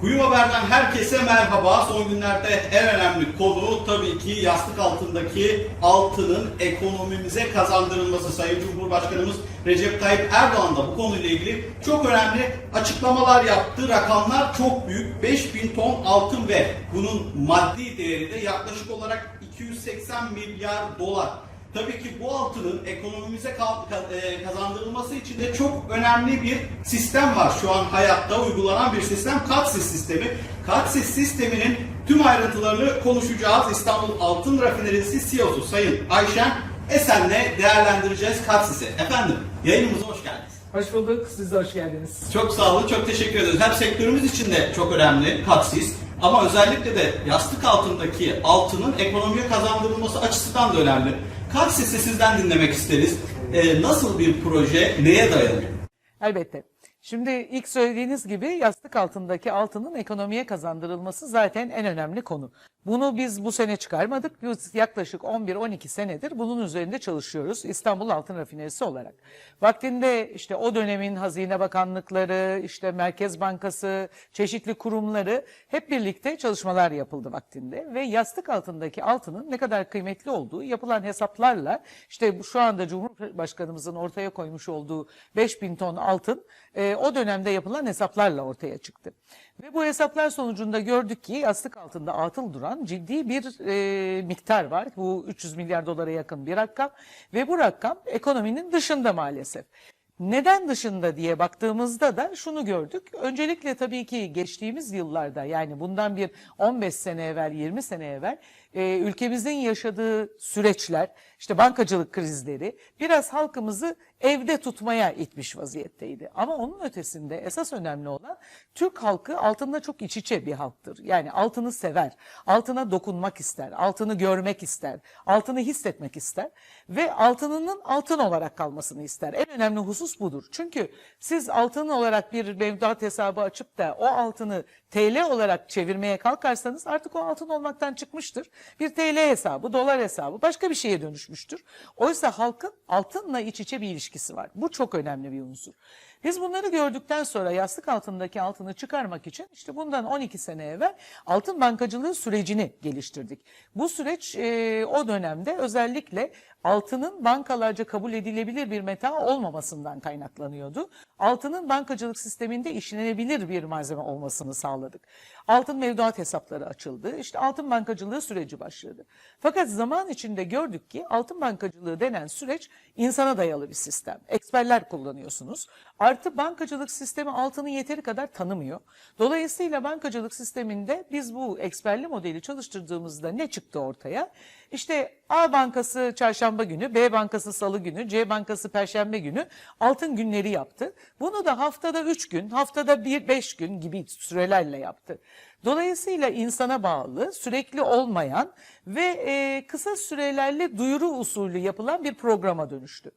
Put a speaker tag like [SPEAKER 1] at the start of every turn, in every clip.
[SPEAKER 1] Kuyu Haber'den herkese merhaba. Son günlerde en önemli konu tabii ki yastık altındaki altının ekonomimize kazandırılması. Sayın Cumhurbaşkanımız Recep Tayyip Erdoğan da bu konuyla ilgili çok önemli açıklamalar yaptı. Rakamlar çok büyük. 5000 ton altın ve bunun maddi değeri de yaklaşık olarak 280 milyar dolar. Tabii ki bu altının ekonomimize e, kazandırılması için de çok önemli bir sistem var. Şu an hayatta uygulanan bir sistem KATSİS sistemi. KATSİS sisteminin tüm ayrıntılarını konuşacağız. İstanbul Altın Rafinerisi CEO'su Sayın Ayşen Esen'le değerlendireceğiz KATSİS'i. Efendim yayınımıza hoş geldiniz.
[SPEAKER 2] Hoş bulduk, siz de hoş geldiniz.
[SPEAKER 1] Çok sağ olun, çok teşekkür ederiz. Hem sektörümüz için de çok önemli KATSİS ama özellikle de yastık altındaki altının ekonomiye kazandırılması açısından da önemli. KATSİS'i sizden dinlemek isteriz. Ee, nasıl bir proje, neye dayanıyor?
[SPEAKER 2] Elbette. Şimdi ilk söylediğiniz gibi yastık altındaki altının ekonomiye kazandırılması zaten en önemli konu. Bunu biz bu sene çıkarmadık. Biz yaklaşık 11-12 senedir bunun üzerinde çalışıyoruz İstanbul Altın Rafinerisi olarak. Vaktinde işte o dönemin Hazine Bakanlıkları, işte Merkez Bankası, çeşitli kurumları hep birlikte çalışmalar yapıldı vaktinde ve yastık altındaki altının ne kadar kıymetli olduğu yapılan hesaplarla işte şu anda Cumhurbaşkanımızın ortaya koymuş olduğu 5000 ton altın e, o dönemde yapılan hesaplarla ortaya çıktı. Ve bu hesaplar sonucunda gördük ki yastık altında atıl duran ciddi bir e, miktar var. Bu 300 milyar dolara yakın bir rakam ve bu rakam ekonominin dışında maalesef. Neden dışında diye baktığımızda da şunu gördük. Öncelikle tabii ki geçtiğimiz yıllarda yani bundan bir 15 sene evvel 20 sene evvel e, ülkemizin yaşadığı süreçler işte bankacılık krizleri biraz halkımızı evde tutmaya itmiş vaziyetteydi. Ama onun ötesinde esas önemli olan Türk halkı altında çok iç içe bir halktır. Yani altını sever, altına dokunmak ister, altını görmek ister, altını hissetmek ister ve altınının altın olarak kalmasını ister. En önemli husus budur. Çünkü siz altın olarak bir mevduat hesabı açıp da o altını TL olarak çevirmeye kalkarsanız artık o altın olmaktan çıkmıştır. Bir TL hesabı, dolar hesabı başka bir şeye dönüşmüştür. Oysa halkın altınla iç içe bir ilişkisi var. Bu çok önemli bir unsur. Biz bunları gördükten sonra yastık altındaki altını çıkarmak için işte bundan 12 sene evvel altın bankacılığı sürecini geliştirdik. Bu süreç e, o dönemde özellikle altının bankalarca kabul edilebilir bir meta olmamasından kaynaklanıyordu. Altının bankacılık sisteminde işlenebilir bir malzeme olmasını sağladık. Altın mevduat hesapları açıldı. İşte altın bankacılığı süreci başladı. Fakat zaman içinde gördük ki altın bankacılığı denen süreç insana dayalı bir sistem. Eksperler kullanıyorsunuz. Artı bankacılık sistemi altını yeteri kadar tanımıyor. Dolayısıyla bankacılık sisteminde biz bu eksperli modeli çalıştırdığımızda ne çıktı ortaya? İşte A bankası çarşamba günü, B bankası salı günü, C bankası perşembe günü altın günleri yaptı. Bunu da haftada 3 gün, haftada 1-5 gün gibi sürelerle yaptı. Dolayısıyla insana bağlı, sürekli olmayan ve e, kısa sürelerle duyuru usulü yapılan bir programa dönüştü.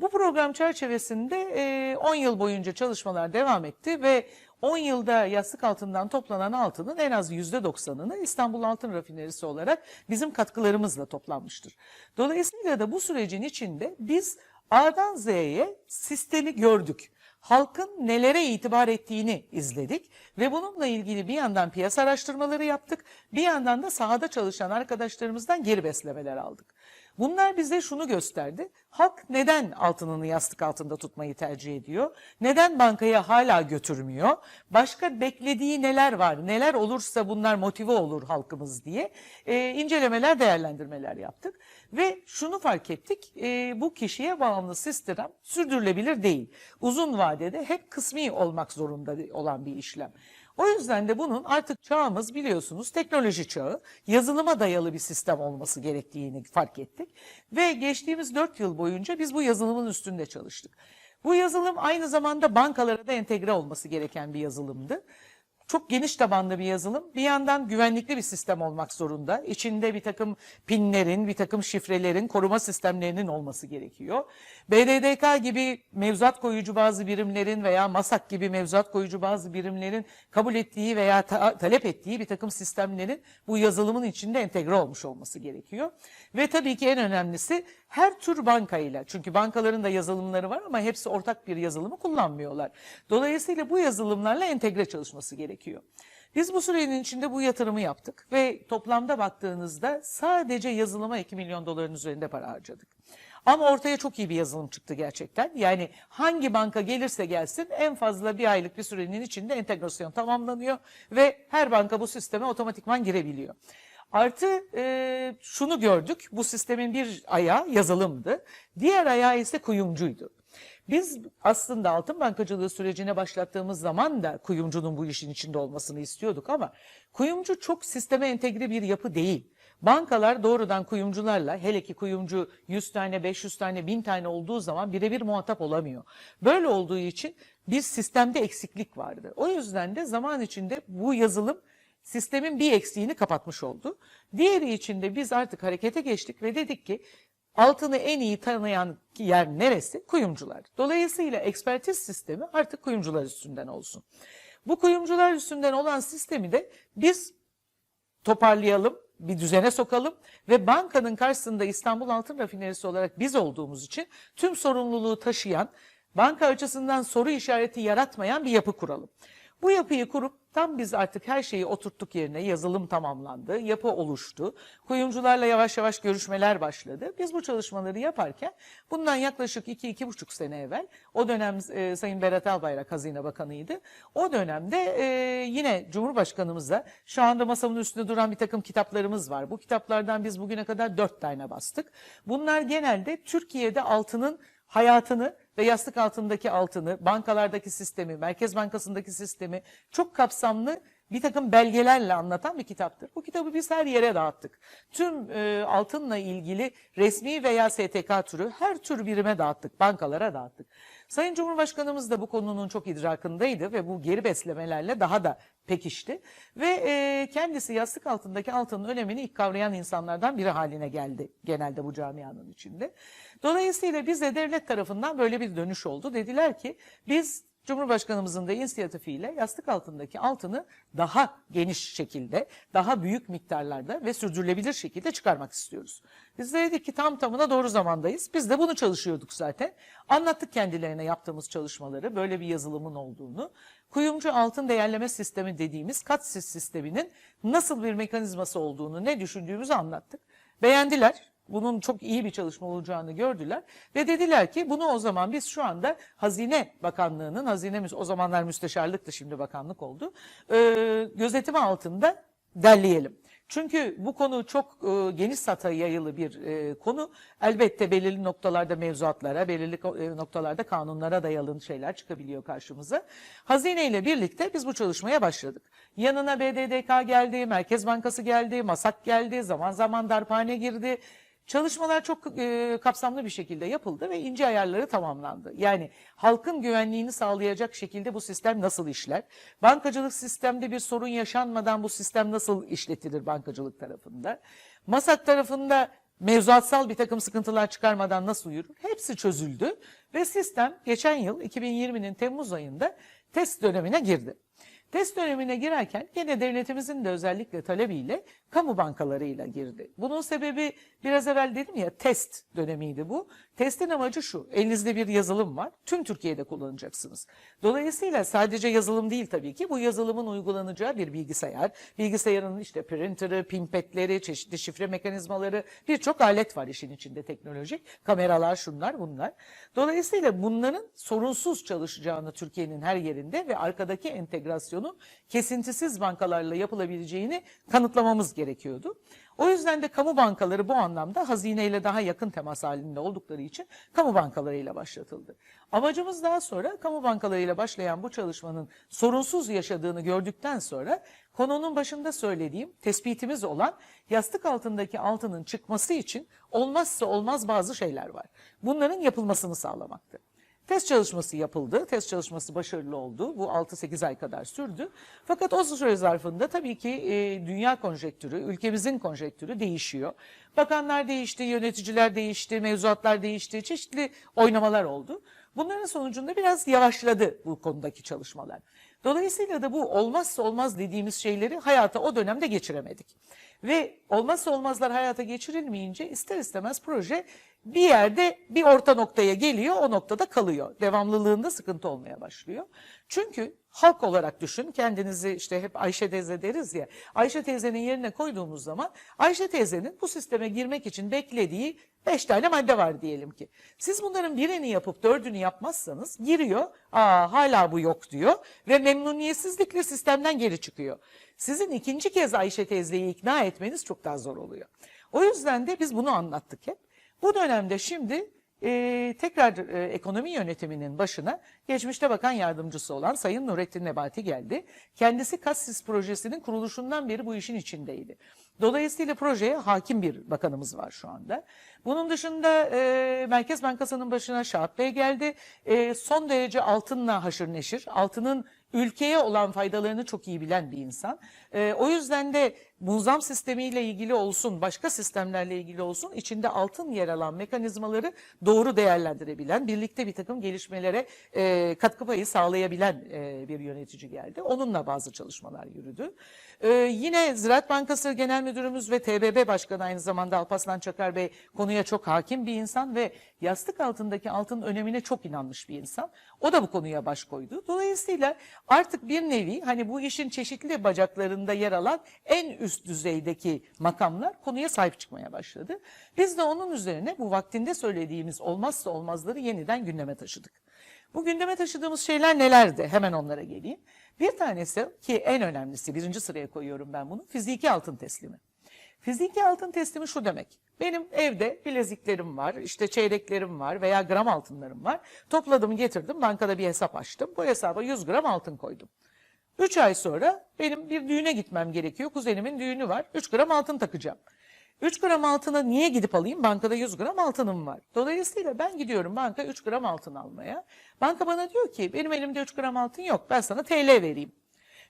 [SPEAKER 2] Bu program çerçevesinde e, 10 yıl boyunca çalışmalar devam etti ve 10 yılda yastık altından toplanan altının en az %90'ını İstanbul Altın Rafinerisi olarak bizim katkılarımızla toplanmıştır. Dolayısıyla da bu sürecin içinde biz A'dan Z'ye sistemi gördük. Halkın nelere itibar ettiğini izledik ve bununla ilgili bir yandan piyasa araştırmaları yaptık, bir yandan da sahada çalışan arkadaşlarımızdan geri beslemeler aldık. Bunlar bize şunu gösterdi. Halk neden altınını yastık altında tutmayı tercih ediyor? Neden bankaya hala götürmüyor? Başka beklediği neler var? Neler olursa bunlar motive olur halkımız diye e, incelemeler, değerlendirmeler yaptık. Ve şunu fark ettik. e, bu kişiye bağımlı sistem sürdürülebilir değil. Uzun vadede hep kısmi olmak zorunda olan bir işlem. O yüzden de bunun artık çağımız biliyorsunuz teknoloji çağı, yazılıma dayalı bir sistem olması gerektiğini fark ettik. Ve geçtiğimiz 4 yıl boyunca biz bu yazılımın üstünde çalıştık. Bu yazılım aynı zamanda bankalara da entegre olması gereken bir yazılımdı. Çok geniş tabanlı bir yazılım. Bir yandan güvenlikli bir sistem olmak zorunda. İçinde bir takım pinlerin, bir takım şifrelerin, koruma sistemlerinin olması gerekiyor. BDDK gibi mevzuat koyucu bazı birimlerin veya MASAK gibi mevzuat koyucu bazı birimlerin kabul ettiği veya ta- talep ettiği bir takım sistemlerin bu yazılımın içinde entegre olmuş olması gerekiyor. Ve tabii ki en önemlisi her tür bankayla çünkü bankaların da yazılımları var ama hepsi ortak bir yazılımı kullanmıyorlar. Dolayısıyla bu yazılımlarla entegre çalışması gerekiyor. Biz bu sürenin içinde bu yatırımı yaptık ve toplamda baktığınızda sadece yazılıma 2 milyon doların üzerinde para harcadık. Ama ortaya çok iyi bir yazılım çıktı gerçekten. Yani hangi banka gelirse gelsin en fazla bir aylık bir sürenin içinde entegrasyon tamamlanıyor ve her banka bu sisteme otomatikman girebiliyor. Artı e, şunu gördük, bu sistemin bir ayağı yazılımdı, diğer ayağı ise kuyumcuydu. Biz aslında altın bankacılığı sürecine başlattığımız zaman da kuyumcunun bu işin içinde olmasını istiyorduk ama kuyumcu çok sisteme entegre bir yapı değil. Bankalar doğrudan kuyumcularla hele ki kuyumcu 100 tane 500 tane 1000 tane olduğu zaman birebir muhatap olamıyor. Böyle olduğu için bir sistemde eksiklik vardı. O yüzden de zaman içinde bu yazılım sistemin bir eksiğini kapatmış oldu. Diğeri için de biz artık harekete geçtik ve dedik ki altını en iyi tanıyan yer neresi? Kuyumcular. Dolayısıyla ekspertiz sistemi artık kuyumcular üstünden olsun. Bu kuyumcular üstünden olan sistemi de biz toparlayalım, bir düzene sokalım ve bankanın karşısında İstanbul Altın Rafinerisi olarak biz olduğumuz için tüm sorumluluğu taşıyan, banka açısından soru işareti yaratmayan bir yapı kuralım. Bu yapıyı kurup tam biz artık her şeyi oturttuk yerine, yazılım tamamlandı, yapı oluştu. Kuyumcularla yavaş yavaş görüşmeler başladı. Biz bu çalışmaları yaparken bundan yaklaşık 2-2,5 sene evvel, o dönem e, Sayın Berat Albayrak Hazine Bakanı'ydı. O dönemde e, yine Cumhurbaşkanımızla şu anda masamın üstünde duran bir takım kitaplarımız var. Bu kitaplardan biz bugüne kadar 4 tane bastık. Bunlar genelde Türkiye'de altının hayatını ve yastık altındaki altını, bankalardaki sistemi, Merkez Bankası'ndaki sistemi çok kapsamlı bir takım belgelerle anlatan bir kitaptır. Bu kitabı biz her yere dağıttık. Tüm e, altınla ilgili resmi veya STK türü her tür birime dağıttık, bankalara dağıttık. Sayın Cumhurbaşkanımız da bu konunun çok idrakındaydı ve bu geri beslemelerle daha da pekişti. Ve e, kendisi yastık altındaki altının önemini ilk kavrayan insanlardan biri haline geldi genelde bu camianın içinde. Dolayısıyla bize devlet tarafından böyle bir dönüş oldu. Dediler ki biz Cumhurbaşkanımızın da inisiyatifiyle yastık altındaki altını daha geniş şekilde, daha büyük miktarlarda ve sürdürülebilir şekilde çıkarmak istiyoruz. Biz de dedik ki tam tamına doğru zamandayız. Biz de bunu çalışıyorduk zaten. Anlattık kendilerine yaptığımız çalışmaları, böyle bir yazılımın olduğunu. Kuyumcu altın değerleme sistemi dediğimiz katsis sisteminin nasıl bir mekanizması olduğunu, ne düşündüğümüzü anlattık. Beğendiler bunun çok iyi bir çalışma olacağını gördüler ve dediler ki bunu o zaman biz şu anda Hazine Bakanlığı'nın, Hazine o zamanlar müsteşarlıktı şimdi bakanlık oldu, e, gözetimi altında derleyelim. Çünkü bu konu çok e, geniş sata yayılı bir e, konu. Elbette belirli noktalarda mevzuatlara, belirli e, noktalarda kanunlara dayalı şeyler çıkabiliyor karşımıza. Hazine ile birlikte biz bu çalışmaya başladık. Yanına BDDK geldi, Merkez Bankası geldi, MASAK geldi, zaman zaman darphane girdi. Çalışmalar çok e, kapsamlı bir şekilde yapıldı ve ince ayarları tamamlandı. Yani halkın güvenliğini sağlayacak şekilde bu sistem nasıl işler? Bankacılık sistemde bir sorun yaşanmadan bu sistem nasıl işletilir bankacılık tarafında? Masak tarafında mevzuatsal bir takım sıkıntılar çıkarmadan nasıl yürür? Hepsi çözüldü ve sistem geçen yıl 2020'nin Temmuz ayında test dönemine girdi. Test dönemine girerken yine devletimizin de özellikle talebiyle kamu bankalarıyla girdi. Bunun sebebi biraz evvel dedim ya test dönemiydi bu. Testin amacı şu, elinizde bir yazılım var, tüm Türkiye'de kullanacaksınız. Dolayısıyla sadece yazılım değil tabii ki, bu yazılımın uygulanacağı bir bilgisayar, bilgisayarın işte printer'ı, pimpetleri, çeşitli şifre mekanizmaları, birçok alet var işin içinde teknolojik, kameralar şunlar bunlar. Dolayısıyla bunların sorunsuz çalışacağını Türkiye'nin her yerinde ve arkadaki entegrasyonu kesintisiz bankalarla yapılabileceğini kanıtlamamız gerekiyordu. O yüzden de kamu bankaları bu anlamda hazineyle daha yakın temas halinde oldukları için kamu bankalarıyla başlatıldı. Amacımız daha sonra kamu bankalarıyla başlayan bu çalışmanın sorunsuz yaşadığını gördükten sonra konunun başında söylediğim tespitimiz olan yastık altındaki altının çıkması için olmazsa olmaz bazı şeyler var. Bunların yapılmasını sağlamaktı. Test çalışması yapıldı. Test çalışması başarılı oldu. Bu 6-8 ay kadar sürdü. Fakat o süre zarfında tabii ki e, dünya konjektürü, ülkemizin konjektürü değişiyor. Bakanlar değişti, yöneticiler değişti, mevzuatlar değişti, çeşitli oynamalar oldu. Bunların sonucunda biraz yavaşladı bu konudaki çalışmalar. Dolayısıyla da bu olmazsa olmaz dediğimiz şeyleri hayata o dönemde geçiremedik. Ve olmazsa olmazlar hayata geçirilmeyince ister istemez proje bir yerde bir orta noktaya geliyor, o noktada kalıyor. Devamlılığında sıkıntı olmaya başlıyor. Çünkü halk olarak düşün, kendinizi işte hep Ayşe teyze deriz ya, Ayşe teyzenin yerine koyduğumuz zaman Ayşe teyzenin bu sisteme girmek için beklediği beş tane madde var diyelim ki. Siz bunların birini yapıp dördünü yapmazsanız giriyor, aa hala bu yok diyor ve memnuniyetsizlikle sistemden geri çıkıyor. Sizin ikinci kez Ayşe teyzeyi ikna etmeniz çok daha zor oluyor. O yüzden de biz bunu anlattık hep. Bu dönemde şimdi e, tekrar e, ekonomi yönetiminin başına geçmişte bakan yardımcısı olan Sayın Nurettin Nebati geldi. Kendisi Kassis projesinin kuruluşundan beri bu işin içindeydi. Dolayısıyla projeye hakim bir bakanımız var şu anda. Bunun dışında e, Merkez Bankası'nın başına Şahat Bey geldi. E, son derece altınla haşır neşir. Altının ülkeye olan faydalarını çok iyi bilen bir insan. Ee, o yüzden de bunzam sistemiyle ilgili olsun, başka sistemlerle ilgili olsun içinde altın yer alan mekanizmaları doğru değerlendirebilen, birlikte bir takım gelişmelere e, katkı payı sağlayabilen e, bir yönetici geldi. Onunla bazı çalışmalar yürüdü. Ee, yine Ziraat Bankası Genel Müdürümüz ve TBB Başkanı aynı zamanda Alparslan Çakar Bey konuya çok hakim bir insan ve yastık altındaki altının önemine çok inanmış bir insan. O da bu konuya baş koydu. Dolayısıyla artık bir nevi hani bu işin çeşitli bacaklarında yer alan en üst düzeydeki makamlar konuya sahip çıkmaya başladı. Biz de onun üzerine bu vaktinde söylediğimiz olmazsa olmazları yeniden gündeme taşıdık. Bu gündeme taşıdığımız şeyler nelerdi? Hemen onlara geleyim. Bir tanesi ki en önemlisi birinci sıraya koyuyorum ben bunu fiziki altın teslimi. Fiziki altın teslimi şu demek. Benim evde bileziklerim var, işte çeyreklerim var veya gram altınlarım var. Topladım getirdim bankada bir hesap açtım. Bu hesaba 100 gram altın koydum. 3 ay sonra benim bir düğüne gitmem gerekiyor. Kuzenimin düğünü var. 3 gram altın takacağım. 3 gram altına niye gidip alayım? Bankada 100 gram altınım var. Dolayısıyla ben gidiyorum banka 3 gram altın almaya. Banka bana diyor ki benim elimde 3 gram altın yok. Ben sana TL vereyim.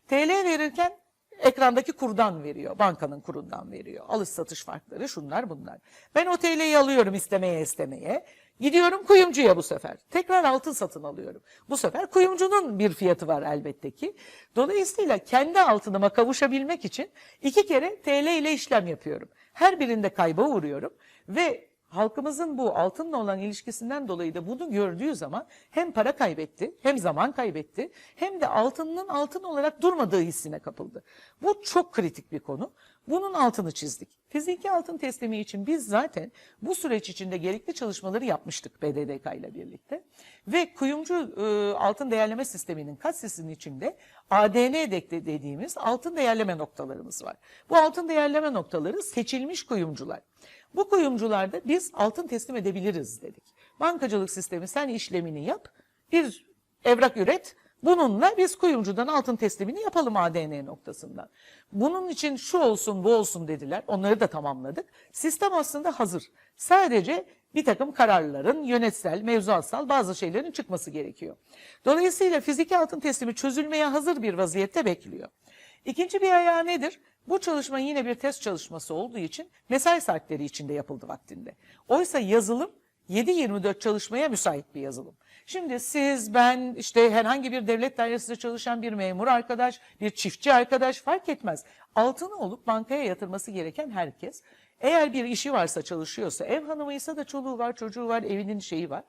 [SPEAKER 2] TL verirken ekrandaki kurdan veriyor. Bankanın kurundan veriyor. Alış satış farkları şunlar bunlar. Ben o TL'yi alıyorum istemeye istemeye. Gidiyorum kuyumcuya bu sefer. Tekrar altın satın alıyorum. Bu sefer kuyumcunun bir fiyatı var elbette ki. Dolayısıyla kendi altınıma kavuşabilmek için iki kere TL ile işlem yapıyorum. Her birinde kayba uğruyorum ve halkımızın bu altınla olan ilişkisinden dolayı da bunu gördüğü zaman hem para kaybetti, hem zaman kaybetti, hem de altının altın olarak durmadığı hissine kapıldı. Bu çok kritik bir konu. Bunun altını çizdik. Fiziki altın teslimi için biz zaten bu süreç içinde gerekli çalışmaları yapmıştık BDDK ile birlikte. Ve kuyumcu e, altın değerleme sisteminin katsesinin içinde ADN dediğimiz altın değerleme noktalarımız var. Bu altın değerleme noktaları seçilmiş kuyumcular. Bu kuyumcularda biz altın teslim edebiliriz dedik. Bankacılık sistemi sen işlemini yap, bir evrak üret, bununla biz kuyumcudan altın teslimini yapalım ADN noktasından. Bunun için şu olsun bu olsun dediler, onları da tamamladık. Sistem aslında hazır. Sadece bir takım kararların yönetsel, mevzuatsal bazı şeylerin çıkması gerekiyor. Dolayısıyla fiziki altın teslimi çözülmeye hazır bir vaziyette bekliyor. İkinci bir ayağı nedir? Bu çalışma yine bir test çalışması olduğu için mesai saatleri içinde yapıldı vaktinde. Oysa yazılım 7-24 çalışmaya müsait bir yazılım. Şimdi siz, ben, işte herhangi bir devlet dairesinde çalışan bir memur arkadaş, bir çiftçi arkadaş fark etmez. Altını olup bankaya yatırması gereken herkes, eğer bir işi varsa çalışıyorsa, ev hanımıysa da çoluğu var, çocuğu var, evinin şeyi var.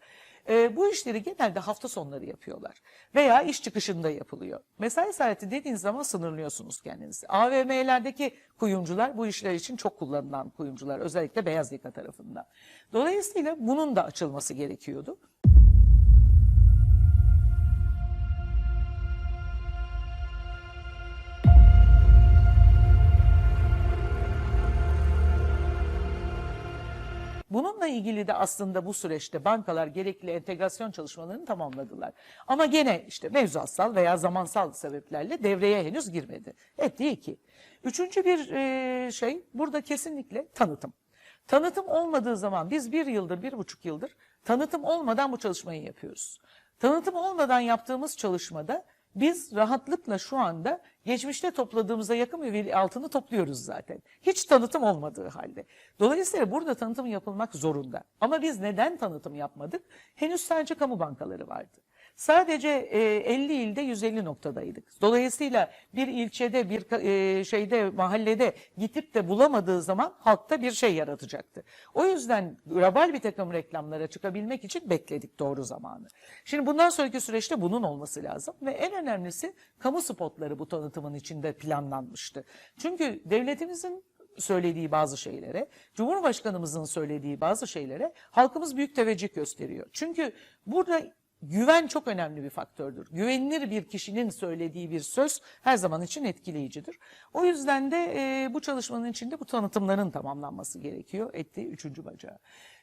[SPEAKER 2] E, bu işleri genelde hafta sonları yapıyorlar veya iş çıkışında yapılıyor. Mesai saati dediğiniz zaman sınırlıyorsunuz kendinizi. AVM'lerdeki kuyumcular bu işler için çok kullanılan kuyumcular özellikle beyaz yaka tarafından. Dolayısıyla bunun da açılması gerekiyordu. Bununla ilgili de aslında bu süreçte bankalar gerekli entegrasyon çalışmalarını tamamladılar. Ama gene işte mevzuatsal veya zamansal sebeplerle devreye henüz girmedi. Et değil ki. Üçüncü bir e, şey burada kesinlikle tanıtım. Tanıtım olmadığı zaman biz bir yıldır, bir buçuk yıldır tanıtım olmadan bu çalışmayı yapıyoruz. Tanıtım olmadan yaptığımız çalışmada biz rahatlıkla şu anda geçmişte topladığımıza yakın bir veri altını topluyoruz zaten. Hiç tanıtım olmadığı halde. Dolayısıyla burada tanıtım yapılmak zorunda. Ama biz neden tanıtım yapmadık? Henüz sadece kamu bankaları vardı. Sadece e, 50 ilde 150 noktadaydık. Dolayısıyla bir ilçede, bir e, şeyde, mahallede gidip de bulamadığı zaman halkta bir şey yaratacaktı. O yüzden global bir takım reklamlara çıkabilmek için bekledik doğru zamanı. Şimdi bundan sonraki süreçte bunun olması lazım ve en önemlisi kamu spotları bu tanıtımın içinde planlanmıştı. Çünkü devletimizin söylediği bazı şeylere, Cumhurbaşkanımızın söylediği bazı şeylere halkımız büyük teveccüh gösteriyor. Çünkü burada güven çok önemli bir faktördür. Güvenilir bir kişinin söylediği bir söz her zaman için etkileyicidir. O yüzden de e, bu çalışmanın içinde bu tanıtımların tamamlanması gerekiyor. Ettiği üçüncü bacağı.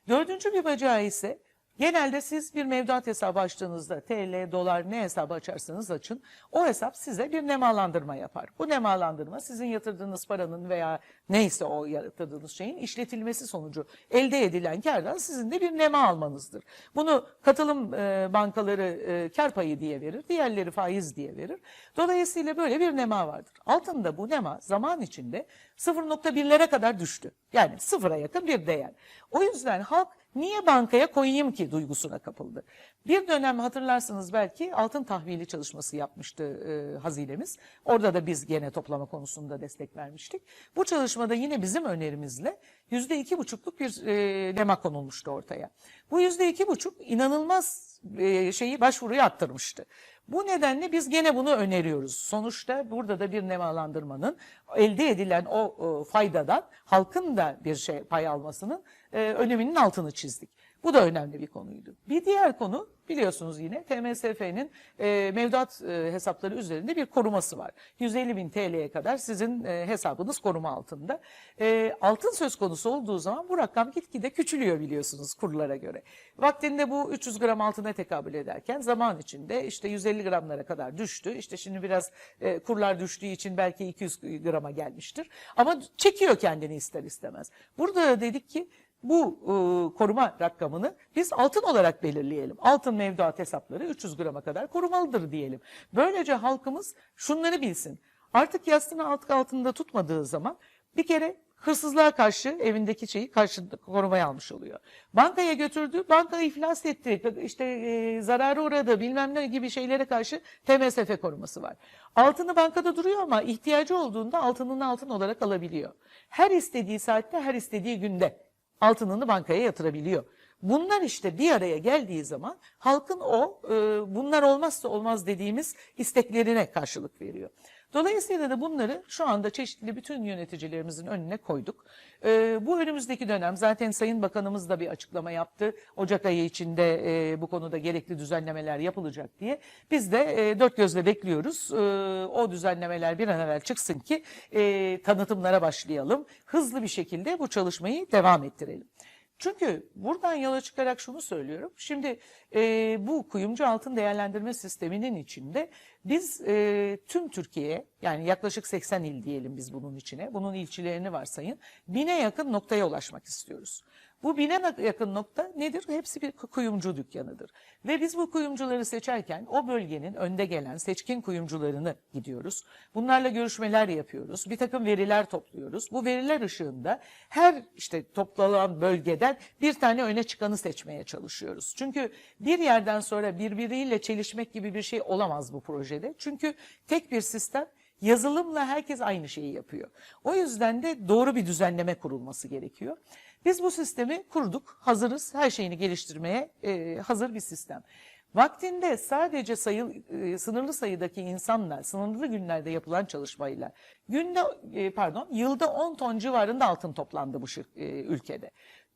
[SPEAKER 2] Dördüncü bir bacağı ise Genelde siz bir mevduat hesabı açtığınızda TL, dolar ne hesabı açarsanız açın o hesap size bir nemalandırma yapar. Bu nemalandırma sizin yatırdığınız paranın veya neyse o yatırdığınız şeyin işletilmesi sonucu elde edilen kardan sizin de bir nema almanızdır. Bunu katılım e, bankaları e, kar payı diye verir, diğerleri faiz diye verir. Dolayısıyla böyle bir nema vardır. Altında bu nema zaman içinde 0.1'lere kadar düştü. Yani sıfıra yakın bir değer. O yüzden halk niye bankaya koyayım ki duygusuna kapıldı. Bir dönem hatırlarsınız belki altın tahvili çalışması yapmıştı e, hazinemiz. Orada da biz gene toplama konusunda destek vermiştik. Bu çalışmada yine bizim önerimizle yüzde iki buçukluk bir e, lema konulmuştu ortaya. Bu yüzde iki buçuk inanılmaz e, şeyi başvuruyu arttırmıştı. Bu nedenle biz gene bunu öneriyoruz. Sonuçta burada da bir nemalandırmanın elde edilen o e, faydadan halkın da bir şey pay almasının e, öneminin altını çizdik. Bu da önemli bir konuydu. Bir diğer konu biliyorsunuz yine TMSF'nin e, mevduat e, hesapları üzerinde bir koruması var. 150 bin TL'ye kadar sizin e, hesabınız koruma altında. E, altın söz konusu olduğu zaman bu rakam gitgide küçülüyor biliyorsunuz kurlara göre. Vaktinde bu 300 gram altına tekabül ederken zaman içinde işte 150 gramlara kadar düştü. İşte şimdi biraz e, kurlar düştüğü için belki 200 grama gelmiştir. Ama çekiyor kendini ister istemez. Burada da dedik ki bu e, koruma rakamını biz altın olarak belirleyelim. Altın mevduat hesapları 300 grama kadar korumalıdır diyelim. Böylece halkımız şunları bilsin. Artık yastığını alt altında tutmadığı zaman bir kere hırsızlığa karşı evindeki şeyi karşı korumaya almış oluyor. Bankaya götürdü, banka iflas etti, işte e, zarara uğradı bilmem ne gibi şeylere karşı TMSF koruması var. Altını bankada duruyor ama ihtiyacı olduğunda altınını altın olarak alabiliyor. Her istediği saatte, her istediği günde altınını bankaya yatırabiliyor. Bunlar işte bir araya geldiği zaman halkın o e, bunlar olmazsa olmaz dediğimiz isteklerine karşılık veriyor. Dolayısıyla da bunları şu anda çeşitli bütün yöneticilerimizin önüne koyduk. E, bu önümüzdeki dönem zaten Sayın Bakanımız da bir açıklama yaptı. Ocak ayı içinde e, bu konuda gerekli düzenlemeler yapılacak diye. Biz de e, dört gözle bekliyoruz. E, o düzenlemeler bir an evvel çıksın ki e, tanıtımlara başlayalım. Hızlı bir şekilde bu çalışmayı devam ettirelim. Çünkü buradan yola çıkarak şunu söylüyorum. Şimdi e, bu kuyumcu altın değerlendirme sisteminin içinde biz e, tüm Türkiye yani yaklaşık 80 il diyelim biz bunun içine. Bunun ilçelerini varsayın. Bine yakın noktaya ulaşmak istiyoruz. Bu bine yakın nokta nedir? Hepsi bir kuyumcu dükkanıdır. Ve biz bu kuyumcuları seçerken o bölgenin önde gelen seçkin kuyumcularını gidiyoruz. Bunlarla görüşmeler yapıyoruz. Bir takım veriler topluyoruz. Bu veriler ışığında her işte toplanan bölgeden bir tane öne çıkanı seçmeye çalışıyoruz. Çünkü bir yerden sonra birbiriyle çelişmek gibi bir şey olamaz bu projede. Çünkü tek bir sistem yazılımla herkes aynı şeyi yapıyor. O yüzden de doğru bir düzenleme kurulması gerekiyor. Biz bu sistemi kurduk, hazırız, her şeyini geliştirmeye e, hazır bir sistem. Vaktinde sadece sayı, e, sınırlı sayıdaki insanlar, sınırlı günlerde yapılan çalışmayla günde e, pardon yılda 10 ton civarında altın toplandı bu e, ülkede.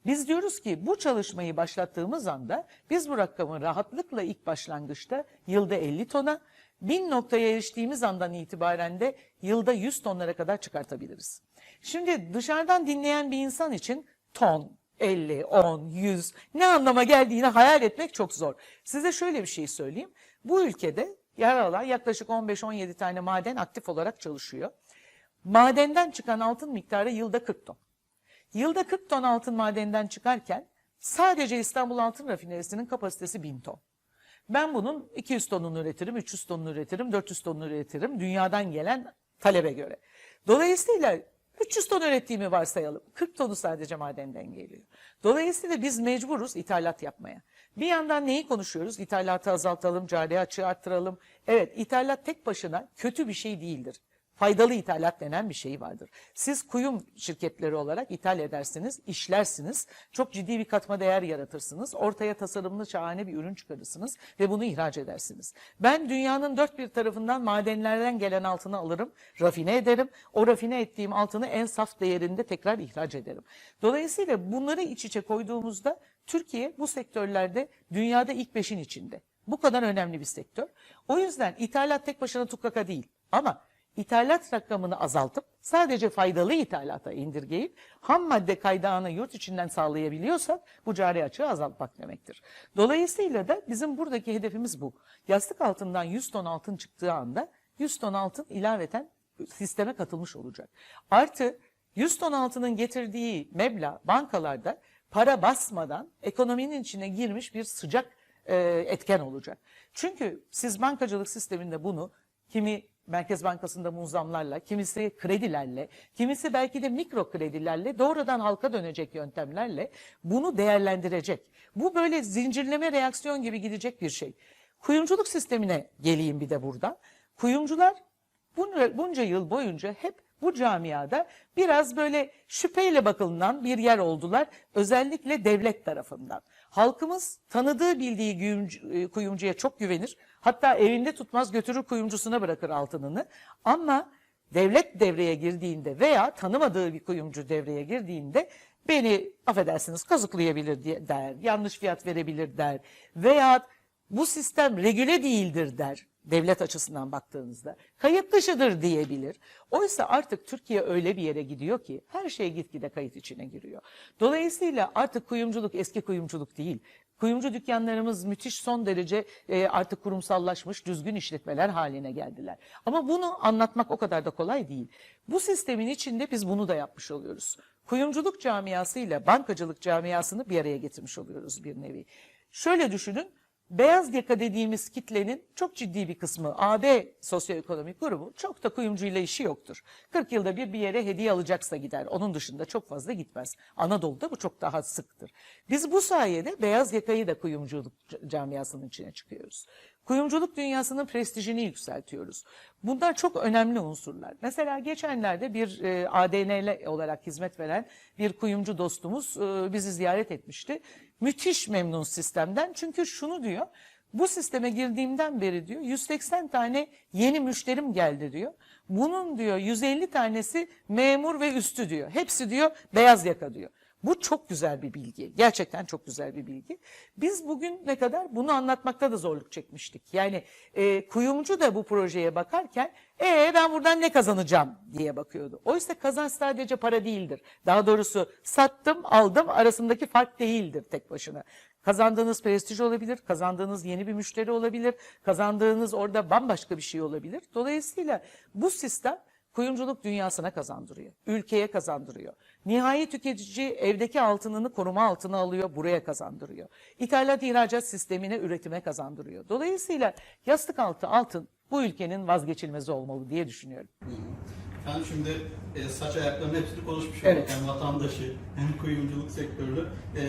[SPEAKER 2] Biz diyoruz ki bu çalışmayı başlattığımız anda biz bu rakamı rahatlıkla ilk başlangıçta yılda 50 tona, bin noktaya eriştiğimiz andan itibaren de yılda 100 tonlara kadar çıkartabiliriz. Şimdi dışarıdan dinleyen bir insan için ton, 50, 10, 100 ne anlama geldiğini hayal etmek çok zor. Size şöyle bir şey söyleyeyim. Bu ülkede yer alan yaklaşık 15-17 tane maden aktif olarak çalışıyor. Madenden çıkan altın miktarı yılda 40 ton. Yılda 40 ton altın madenden çıkarken sadece İstanbul Altın Rafinerisi'nin kapasitesi 1000 ton. Ben bunun 200 tonunu üretirim, 300 tonunu üretirim, 400 tonunu üretirim dünyadan gelen talebe göre. Dolayısıyla 300 ton ürettiğimi varsayalım. 40 tonu sadece madenden geliyor. Dolayısıyla biz mecburuz ithalat yapmaya. Bir yandan neyi konuşuyoruz? İthalatı azaltalım, cari açığı arttıralım. Evet, ithalat tek başına kötü bir şey değildir. Faydalı ithalat denen bir şey vardır. Siz kuyum şirketleri olarak ithal edersiniz, işlersiniz, çok ciddi bir katma değer yaratırsınız, ortaya tasarımlı şahane bir ürün çıkarırsınız ve bunu ihraç edersiniz. Ben dünyanın dört bir tarafından madenlerden gelen altını alırım, rafine ederim. O rafine ettiğim altını en saf değerinde tekrar ihraç ederim. Dolayısıyla bunları iç içe koyduğumuzda Türkiye bu sektörlerde dünyada ilk beşin içinde. Bu kadar önemli bir sektör. O yüzden ithalat tek başına tutkaka değil. Ama ithalat rakamını azaltıp sadece faydalı ithalata indirgeyip ham madde kaydağını yurt içinden sağlayabiliyorsak bu cari açığı azaltmak demektir. Dolayısıyla da bizim buradaki hedefimiz bu. Yastık altından 100 ton altın çıktığı anda 100 ton altın ilaveten sisteme katılmış olacak. Artı 100 ton altının getirdiği meblağ bankalarda para basmadan ekonominin içine girmiş bir sıcak e, etken olacak. Çünkü siz bankacılık sisteminde bunu kimi Merkez Bankası'nda muzamlarla, kimisi kredilerle, kimisi belki de mikro kredilerle doğrudan halka dönecek yöntemlerle bunu değerlendirecek. Bu böyle zincirleme reaksiyon gibi gidecek bir şey. Kuyumculuk sistemine geleyim bir de burada. Kuyumcular bunca, yıl boyunca hep bu camiada biraz böyle şüpheyle bakılınan bir yer oldular. Özellikle devlet tarafından. Halkımız tanıdığı bildiği e, kuyumcuya çok güvenir. Hatta evinde tutmaz götürür kuyumcusuna bırakır altınını. Ama devlet devreye girdiğinde veya tanımadığı bir kuyumcu devreye girdiğinde beni affedersiniz kazıklayabilir der, yanlış fiyat verebilir der veya bu sistem regüle değildir der devlet açısından baktığınızda. Kayıt dışıdır diyebilir. Oysa artık Türkiye öyle bir yere gidiyor ki her şey gitgide kayıt içine giriyor. Dolayısıyla artık kuyumculuk eski kuyumculuk değil. Kuyumcu dükkanlarımız müthiş son derece e, artık kurumsallaşmış, düzgün işletmeler haline geldiler. Ama bunu anlatmak o kadar da kolay değil. Bu sistemin içinde biz bunu da yapmış oluyoruz. Kuyumculuk camiasıyla bankacılık camiasını bir araya getirmiş oluyoruz bir nevi. Şöyle düşünün, beyaz yaka dediğimiz kitlenin çok ciddi bir kısmı AB sosyoekonomik grubu çok da kuyumcuyla işi yoktur. 40 yılda bir bir yere hediye alacaksa gider. Onun dışında çok fazla gitmez. Anadolu'da bu çok daha sıktır. Biz bu sayede beyaz yakayı da kuyumculuk ca- camiasının içine çıkıyoruz. Kuyumculuk dünyasının prestijini yükseltiyoruz. Bunlar çok önemli unsurlar. Mesela geçenlerde bir e, ADN'li olarak hizmet veren bir kuyumcu dostumuz e, bizi ziyaret etmişti. Müthiş memnun sistemden çünkü şunu diyor. Bu sisteme girdiğimden beri diyor 180 tane yeni müşterim geldi diyor. Bunun diyor 150 tanesi memur ve üstü diyor. Hepsi diyor beyaz yaka diyor. Bu çok güzel bir bilgi. Gerçekten çok güzel bir bilgi. Biz bugün ne kadar bunu anlatmakta da zorluk çekmiştik. Yani e, kuyumcu da bu projeye bakarken ee ben buradan ne kazanacağım diye bakıyordu. Oysa kazanç sadece para değildir. Daha doğrusu sattım aldım arasındaki fark değildir tek başına. Kazandığınız prestij olabilir, kazandığınız yeni bir müşteri olabilir, kazandığınız orada bambaşka bir şey olabilir. Dolayısıyla bu sistem kuyumculuk dünyasına kazandırıyor. Ülkeye kazandırıyor. Nihai tüketici evdeki altınını koruma altına alıyor, buraya kazandırıyor. İthalat ihracat sistemine üretime kazandırıyor. Dolayısıyla yastık altı altın bu ülkenin vazgeçilmezi olmalı diye düşünüyorum.
[SPEAKER 1] Ben şimdi e, saç ayaklarının hepsini konuşmuş olduk.
[SPEAKER 2] Evet.
[SPEAKER 1] Hem vatandaşı hem kuyumculuk sektörü. E,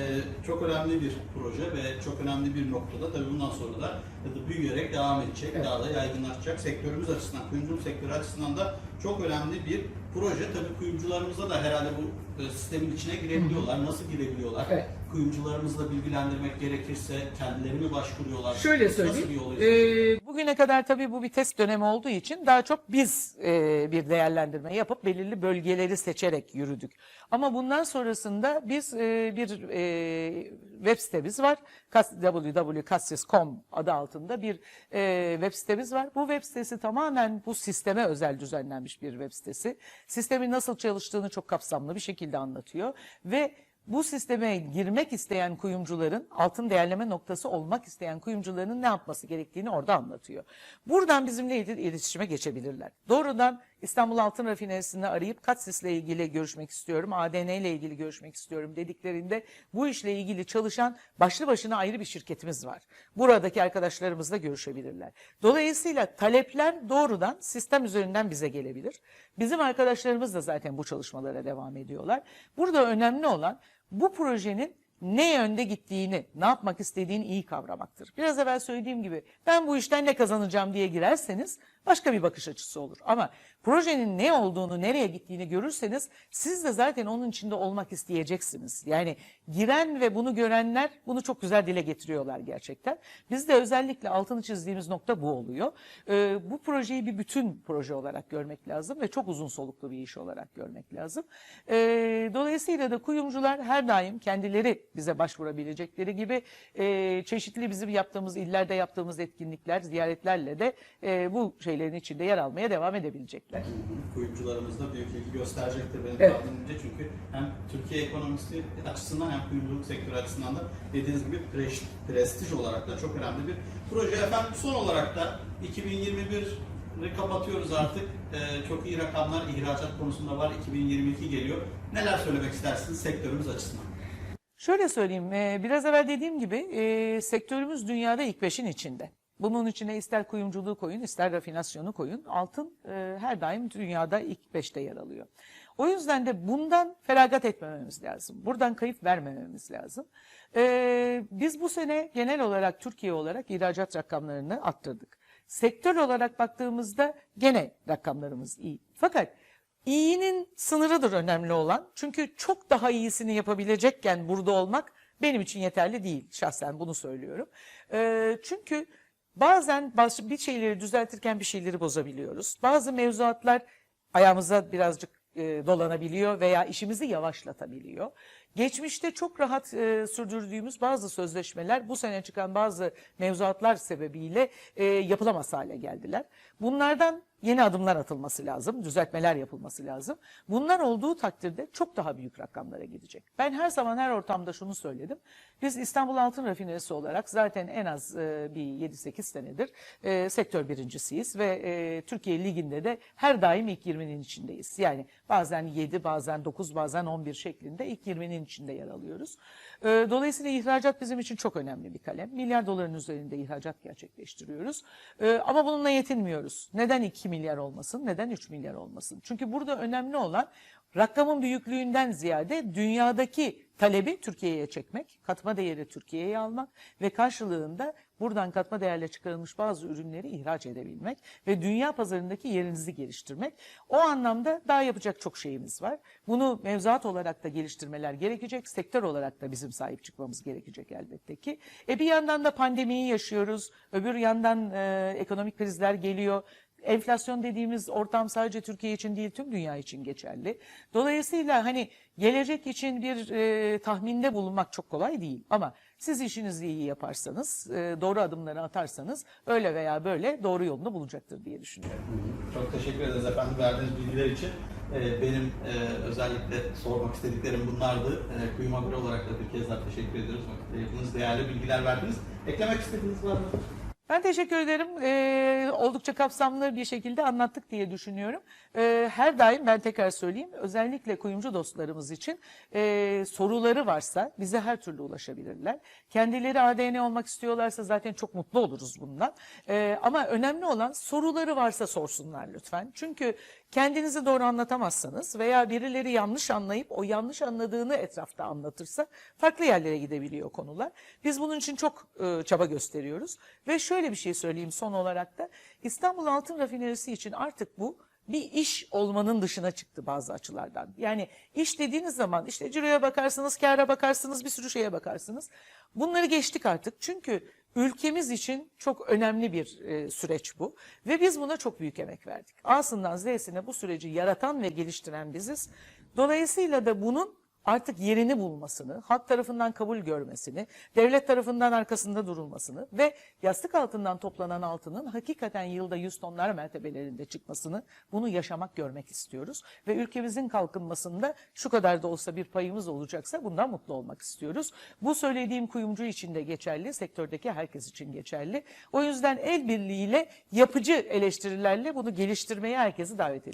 [SPEAKER 1] çok önemli bir proje ve çok önemli bir noktada tabii bundan sonra da, da büyüyerek devam edecek,
[SPEAKER 2] Evet.
[SPEAKER 1] daha da yaygınlaşacak. Sektörümüz açısından, kuyumculuk sektörü açısından da çok önemli bir proje. Tabii kuyumcularımıza da herhalde bu e, sistemin içine girebiliyorlar. Nasıl girebiliyorlar?
[SPEAKER 2] Evet.
[SPEAKER 1] Kuyumcularımızı da bilgilendirmek gerekirse kendileri mi başvuruyorlar?
[SPEAKER 2] Şöyle söyleyeyim. Ee, bugüne kadar tabii bu bir test dönemi olduğu için daha çok biz e, bir değerlendirme yapıp belirli bölgeleri seçerek yürüdük. Ama bundan sonrasında biz e, bir e, web sitemiz var. Kas- www.kassis.com adı altında bir e, web sitemiz var. Bu web sitesi tamamen bu sisteme özel düzenlenmiş bir web sitesi. Sistemin nasıl çalıştığını çok kapsamlı bir şekilde anlatıyor ve bu sisteme girmek isteyen kuyumcuların, altın değerleme noktası olmak isteyen kuyumcuların ne yapması gerektiğini orada anlatıyor. Buradan bizimle il- iletişime geçebilirler. Doğrudan İstanbul Altın Rafinerisi'ni arayıp Katsis'le ilgili görüşmek istiyorum, ADN ile ilgili görüşmek istiyorum dediklerinde bu işle ilgili çalışan başlı başına ayrı bir şirketimiz var. Buradaki arkadaşlarımızla görüşebilirler. Dolayısıyla talepler doğrudan sistem üzerinden bize gelebilir. Bizim arkadaşlarımız da zaten bu çalışmalara devam ediyorlar. Burada önemli olan bu projenin ne yönde gittiğini, ne yapmak istediğini iyi kavramaktır. Biraz evvel söylediğim gibi ben bu işten ne kazanacağım diye girerseniz başka bir bakış açısı olur. Ama projenin ne olduğunu, nereye gittiğini görürseniz siz de zaten onun içinde olmak isteyeceksiniz. Yani giren ve bunu görenler bunu çok güzel dile getiriyorlar gerçekten. Biz de özellikle altını çizdiğimiz nokta bu oluyor. Ee, bu projeyi bir bütün proje olarak görmek lazım ve çok uzun soluklu bir iş olarak görmek lazım. Ee, dolayısıyla da kuyumcular her daim kendileri bize başvurabilecekleri gibi e, çeşitli bizim yaptığımız illerde yaptığımız etkinlikler, ziyaretlerle de e, bu şeylerin içinde yer almaya devam edebilecekler.
[SPEAKER 1] Kuyumcularımız da büyük ilgi gösterecektir benim
[SPEAKER 2] Evet.
[SPEAKER 1] tahminimce çünkü hem Türkiye ekonomisi açısından hem kuyumculuk sektörü açısından da dediğiniz gibi pres- prestij olarak da çok önemli bir proje. Efendim son olarak da 2021'i kapatıyoruz artık. Ee, çok iyi rakamlar ihracat konusunda var. 2022 geliyor. Neler söylemek istersiniz sektörümüz açısından?
[SPEAKER 2] Şöyle söyleyeyim, e, biraz evvel dediğim gibi e, sektörümüz dünyada ilk beşin içinde. Bunun içine ister kuyumculuğu koyun, ister rafinasyonu koyun. Altın e, her daim dünyada ilk beşte yer alıyor. O yüzden de bundan feragat etmememiz lazım. Buradan kayıp vermememiz lazım. Biz bu sene genel olarak Türkiye olarak ihracat rakamlarını arttırdık. Sektör olarak baktığımızda gene rakamlarımız iyi. Fakat İyinin sınırıdır önemli olan. Çünkü çok daha iyisini yapabilecekken burada olmak benim için yeterli değil. Şahsen bunu söylüyorum. Ee, çünkü bazen bir şeyleri düzeltirken bir şeyleri bozabiliyoruz. Bazı mevzuatlar ayağımıza birazcık e, dolanabiliyor veya işimizi yavaşlatabiliyor. Geçmişte çok rahat e, sürdürdüğümüz bazı sözleşmeler bu sene çıkan bazı mevzuatlar sebebiyle e, yapılamaz hale geldiler. Bunlardan yeni adımlar atılması lazım, düzeltmeler yapılması lazım. Bunlar olduğu takdirde çok daha büyük rakamlara gidecek. Ben her zaman her ortamda şunu söyledim. Biz İstanbul Altın Rafinerisi olarak zaten en az e, bir 7-8 senedir e, sektör birincisiyiz ve e, Türkiye Ligi'nde de her daim ilk 20'nin içindeyiz. Yani bazen 7, bazen 9, bazen 11 şeklinde ilk 20'nin içinde yer alıyoruz. E, dolayısıyla ihracat bizim için çok önemli bir kalem. Milyar doların üzerinde ihracat gerçekleştiriyoruz. E, ama bununla yetinmiyoruz. Neden 2 milyar olmasın, neden 3 milyar olmasın? Çünkü burada önemli olan rakamın büyüklüğünden ziyade dünyadaki talebi Türkiye'ye çekmek, katma değeri Türkiye'ye almak ve karşılığında buradan katma değerle çıkarılmış bazı ürünleri ihraç edebilmek ve dünya pazarındaki yerinizi geliştirmek. O anlamda daha yapacak çok şeyimiz var. Bunu mevzuat olarak da geliştirmeler gerekecek, sektör olarak da bizim sahip çıkmamız gerekecek elbette ki. E bir yandan da pandemiyi yaşıyoruz, öbür yandan e, ekonomik krizler geliyor. Enflasyon dediğimiz ortam sadece Türkiye için değil tüm dünya için geçerli. Dolayısıyla hani gelecek için bir e, tahminde bulunmak çok kolay değil. Ama siz işinizi iyi yaparsanız, e, doğru adımları atarsanız öyle veya böyle doğru yolunu bulacaktır diye düşünüyorum.
[SPEAKER 1] Çok teşekkür ederiz efendim verdiğiniz bilgiler için. Ee, benim e, özellikle sormak istediklerim bunlardı. E, Kuyum olarak da bir kez daha teşekkür ediyoruz. Vakit değerli bilgiler verdiniz. Eklemek istediğiniz var mı?
[SPEAKER 2] Ben teşekkür ederim. Ee, oldukça kapsamlı bir şekilde anlattık diye düşünüyorum. Ee, her daim ben tekrar söyleyeyim özellikle kuyumcu dostlarımız için e, soruları varsa bize her türlü ulaşabilirler. Kendileri ADN olmak istiyorlarsa zaten çok mutlu oluruz bundan. Ee, ama önemli olan soruları varsa sorsunlar lütfen. Çünkü kendinizi doğru anlatamazsanız veya birileri yanlış anlayıp o yanlış anladığını etrafta anlatırsa farklı yerlere gidebiliyor konular. Biz bunun için çok e, çaba gösteriyoruz ve şöyle bir şey söyleyeyim son olarak da İstanbul Altın Rafinerisi için artık bu bir iş olmanın dışına çıktı bazı açılardan. Yani iş dediğiniz zaman işte ciroya bakarsınız, kâra bakarsınız, bir sürü şeye bakarsınız. Bunları geçtik artık çünkü ülkemiz için çok önemli bir e, süreç bu ve biz buna çok büyük emek verdik. A'sından Z'sine bu süreci yaratan ve geliştiren biziz. Dolayısıyla da bunun artık yerini bulmasını, halk tarafından kabul görmesini, devlet tarafından arkasında durulmasını ve yastık altından toplanan altının hakikaten yılda 100 tonlar mertebelerinde çıkmasını bunu yaşamak görmek istiyoruz. Ve ülkemizin kalkınmasında şu kadar da olsa bir payımız olacaksa bundan mutlu olmak istiyoruz. Bu söylediğim kuyumcu için de geçerli, sektördeki herkes için geçerli. O yüzden el birliğiyle yapıcı eleştirilerle bunu geliştirmeye herkesi davet ediyorum.